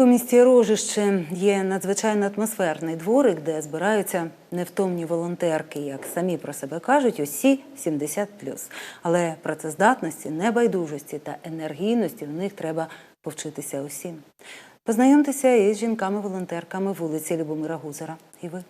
У місті Рожище є надзвичайно атмосферний дворик, де збираються невтомні волонтерки, як самі про себе кажуть, усі 70+. Але працездатності, небайдужості та енергійності в них треба повчитися усім. Познайомтеся із жінками-волонтерками вулиці Любомира Гузера. І ви.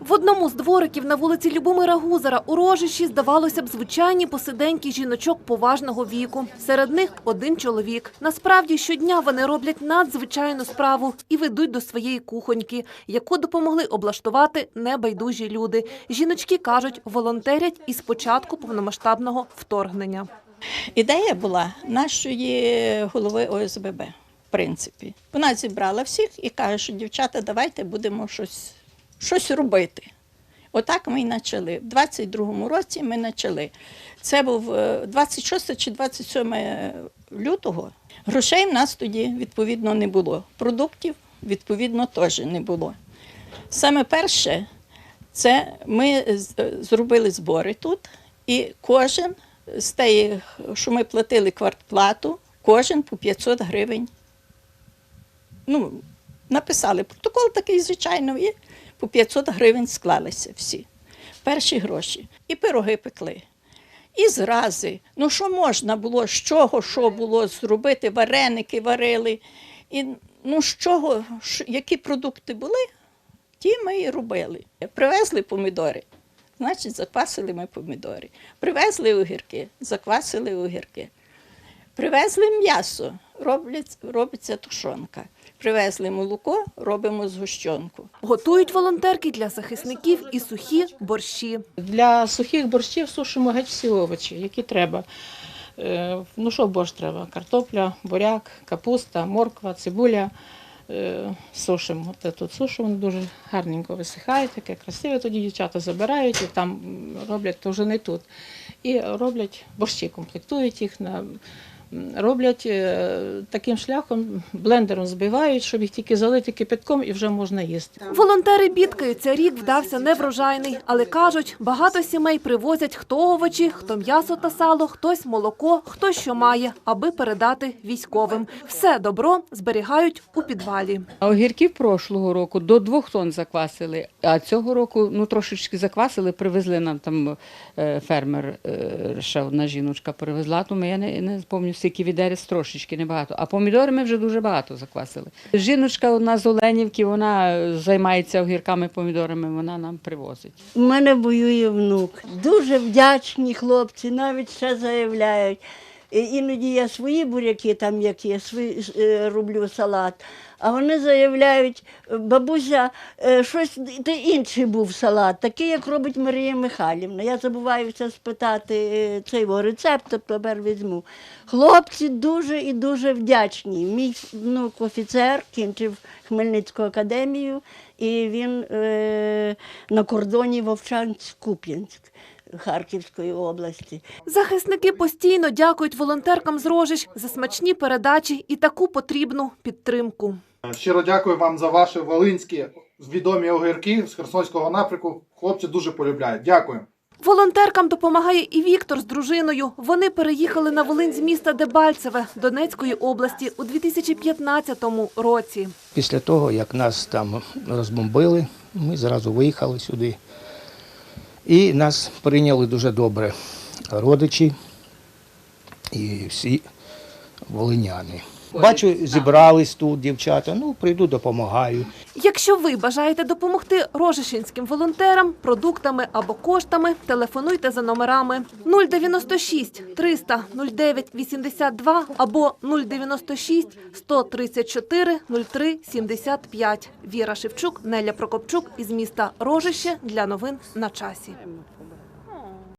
В одному з двориків на вулиці Любомира Гузара у Рожищі, здавалося б, звичайні посиденькі жіночок поважного віку. Серед них один чоловік. Насправді щодня вони роблять надзвичайну справу і ведуть до своєї кухоньки, яку допомогли облаштувати небайдужі люди. Жіночки кажуть, волонтерять із початку повномасштабного вторгнення. Ідея була нашої голови ОСББ, в принципі. Вона зібрала всіх і каже, що дівчата, давайте будемо щось, щось робити. Отак ми і почали. В 22-му році ми почали. Це був е, 26 чи 27 лютого. Грошей в нас тоді, відповідно, не було. Продуктів, відповідно, теж не було. Саме перше, це ми е, зробили збори тут, і кожен з тієї, що ми платили квартплату, кожен по 500 гривень. Ну, написали протокол такий, звичайно, і по 500 гривень склалися всі. Перші гроші. І пироги пекли. І зрази. Ну, що можна було, з чого що було зробити, вареники варили. І ну, з чого, які продукти були, ті ми і робили. Привезли помідори, значить, заквасили ми помідори. Привезли огірки, заквасили огірки. Привезли м'ясо, робиться тушонка. Привезли молоко, робимо згущенку. Готують волонтерки для захисників і сухі борщі. Для сухих борщів сушимо геть всі овочі, які треба. Е, Ну що борщ треба? Картопля, буряк, капуста, морква, цибуля. Е, Сушимо. Те тут сушимо, дуже гарненько висихають, таке красиве. Тоді дівчата забирають і там роблять, то вже не тут. І роблять борщі, комплектують їх на. Роблять е, таким шляхом, блендером збивають, щоб їх тільки залити кипятком і вже можна їсти. Волонтери бідкаються, рік вдався неврожайний, але кажуть, багато сімей привозять хто овочі, хто м'ясо та сало, хтось молоко, хто що має, аби передати військовим. Все добро зберігають у підвалі. А огірків прошлого року до двох тонн заквасили, а цього року ну трошечки заквасили, привезли нам там е, фермер, е, ще одна жіночка привезла, тому я не, не пам'ятаю, скільки відерець трошечки небагато. А помідори ми вже дуже багато заквасили. Жіночка одна з Оленівки, вона е, займається огірками, помідорами, вона нам привозить. У мене воює внук. Дуже вдячні хлопці, навіть ще заявляють. Іноді я свої буряки, там як є, свої, е, роблю салат. А вони заявляють, бабуся, е, щось та інший був салат, такий, як робить Марія Михайлівна. Я забуваю все спитати е, цей його рецепт, то тепер візьму. Хлопці дуже і дуже вдячні. Мій внук офіцер, кінчив Хмельницьку академію, і він е, на кордоні Вовчанськ-Куп'янськ Харківської області. Захисники постійно дякують волонтеркам з Рожищ за смачні передачі і таку потрібну підтримку. Щиро дякую вам за ваші волинські відомі огірки з Херсонського напрямку. Хлопці дуже полюбляють. Дякую. Волонтеркам допомагає і Віктор з дружиною. Вони переїхали на Волинь з міста Дебальцеве Донецької області у 2015 році. Після того, як нас там розбомбили, ми зразу виїхали сюди. І нас прийняли дуже добре родичі і всі волиняни. Бачу, зібрались тут дівчата, ну прийду, допомагаю. Якщо ви бажаєте допомогти рожишинським волонтерам продуктами або коштами, телефонуйте за номерами 096 300 09 82 або 096 134 03 75. Віра Шевчук, Неля Прокопчук із міста Рожище для новин на часі.